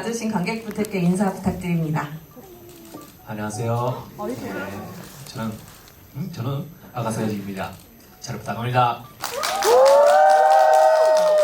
와주신 관객분들께 인사 부탁드립니다. 안녕하세요. 네, 저는 음? 저는 아가사야지입니다. 잘 부탁합니다.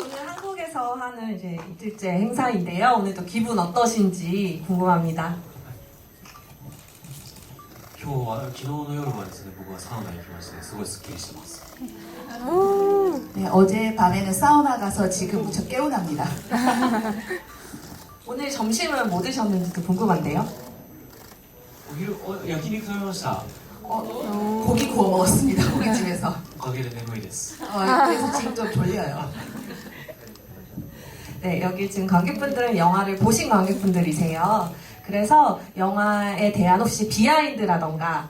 오늘 한국에서 하는 이제 이틀째 행사인데요. 오늘도 기분 어떠신지 궁금합니다. 今日は昨日の夜はですね僕はサウナに行きましてすごいスッキリしてます。 네, 어제 밤에는 사우나 가서 지금 무척 깨운합니다. 오늘 점심은 뭐 드셨는지도 궁금한데요? 여기로 어, 야키니쿠 해봤어. 어, 고기 구워 먹었습니다. 고깃집에서. 거기는 네모이 됐어. 어, 그래서 지금 좀 졸려요. 네, 여기 지금 관객분들은 영화를 보신 관객분들이세요. 그래서 영화에 대한 혹시 비하인드라던가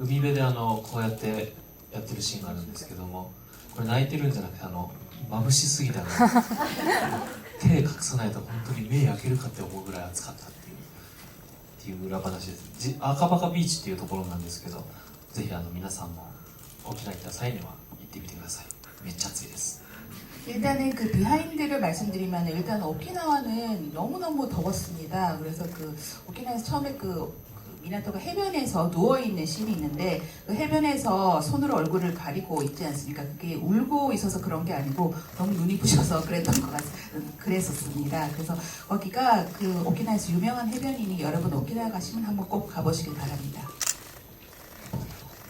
海辺であのこうやってやってるシーンがあるんですけどもこれ泣いてるんじゃなくてあの眩しすぎてあの手隠さないと本当に目開けるかって思うぐらい暑かったっていうっていう裏話ですじ赤バカビーチっていうところなんですけどぜひあの皆さんも沖縄に来た際には行ってみてくださいめっちゃ暑いです 일단은 그 비하인드를 말씀드리면 일단 오키나와는 너무너무 더웠습니다. 그래서 그 오키나와에서 처음에 그, 그 미나토가 해변에서 누워있는 씬이 있는데 그 해변에서 손으로 얼굴을 가리고 있지 않습니까? 그게 울고 있어서 그런 게 아니고 너무 눈이 부셔서 그랬던 것 같, 그랬었습니다. 그래서 거기가 그 오키나와에서 유명한 해변이니 여러분 오키나와 가시면 한번 꼭 가보시길 바랍니다.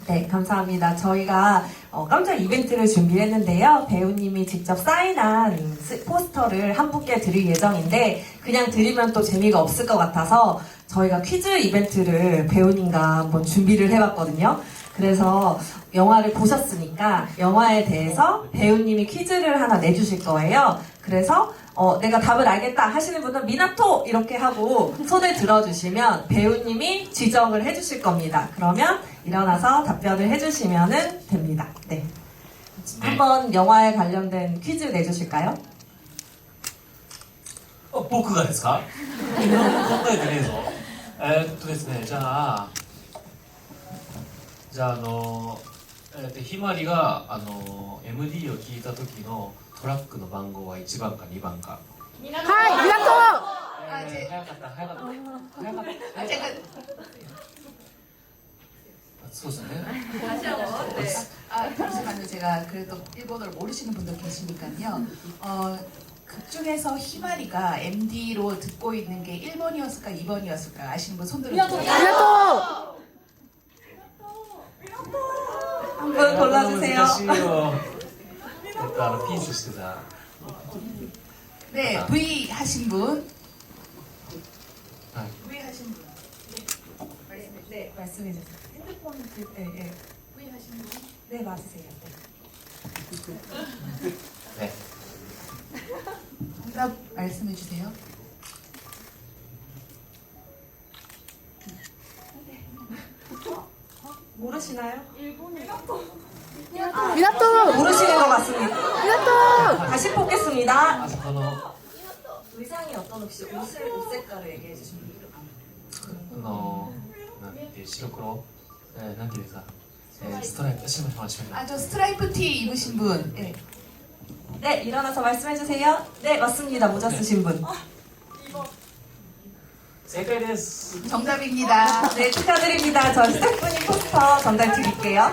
네, 감사합니다. 저희가 어, 깜짝 이벤트를 준비했는데요. 배우님이 직접 사인한 스- 포스터를 한 분께 드릴 예정인데 그냥 드리면 또 재미가 없을 것 같아서 저희가 퀴즈 이벤트를 배우님과 한번 준비를 해봤거든요. 그래서 영화를 보셨으니까 영화에 대해서 배우님이 퀴즈를 하나 내주실 거예요. 그래서 어, 내가 답을 알겠다 하시는 분은 미나토 이렇게 하고 손을 들어주시면 배우님이 지적을 해주실 겁니다. 그러면 일어나서 답변을 해주시면 됩니다. 네. 한번 영화에 관련된 퀴즈 내주실까요? あ僕がですか何も考えてねえぞえーっとですねじゃあ じゃああのえーっとひまりがあの MD を聞いた時のトラックの番号は1番か2番かはい、港えー早かった早かった早かった 아, 제가 そうですね 아, 잠시만요. 제가 그래도 일본어를 모르시는 분들 계시니까요. 어, 극 중에서 희마리가 MD로 듣고 있는 게 1번이었을까 2번이었을까 아시는 분 손들어주세요. 네, 한번 골라주세요. 일단 피스 시다. 네, 아. V 하신 분. 아. V 하신 분. 네, 네 말씀해 주세요. 핸드폰 그, 네, 네. V 하신 분. 네, 맞으세요. 네. 네. 정답 말씀해 주세요. 모르시나요?港 모르시는 것 같습니다. 港 다시 뽑겠습니다. あそこの 의상이 어떤 혹시 옷을 옷 색깔을 얘기해 주시면 돼요. あのなんて白黒えーなんていうんですかえーストライプ白白白 아, 저 스트라이프 티 입으신 분. 네. 네, 일어나서 말씀해 주세요. 네, 맞습니다. 모자 쓰신 분. 세대레스 정답입니다. 네, 축하드립니다. 저 스태프님 포스터 전달 드릴게요.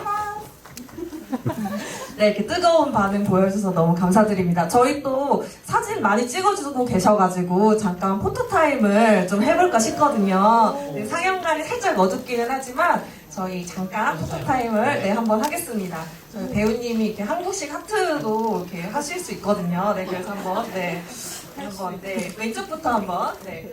네, 이렇게 뜨거운 반응 보여주셔서 너무 감사드립니다. 저희 또 사진 많이 찍어주고 계셔가지고 잠깐 포토타임을 좀 해볼까 싶거든요. 네, 상영관이 살짝 어둡기는 하지만 저희 잠깐 포토타임을 네, 한번 하겠습니다. 저희 배우님이 이렇게 한국식 하트도 이렇게 하실 수 있거든요. 네, 그래서 한번, 네. 한번, 네. 왼쪽부터 한번, 네.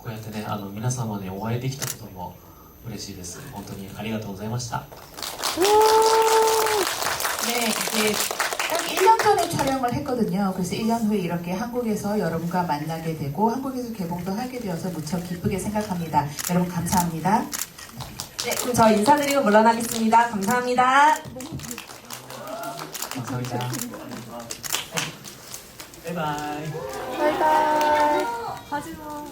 こうやってねあの皆様にお会いできたことも嬉しいです本当にありがとうございました 네, 이제 딱 1년 전에 촬영을 했거든요. 그래서 1년 후에 이렇게 한국에서 여러분과 만나게 되고 한국에서 개봉도 하게 되어서 무척 기쁘게 생각합니다. 여러분 감사합니다. 네, 그럼 저 인사드리고 물러나겠습니다. 감사합니다. 감사합니다 바이바이 바이바이. 하지마.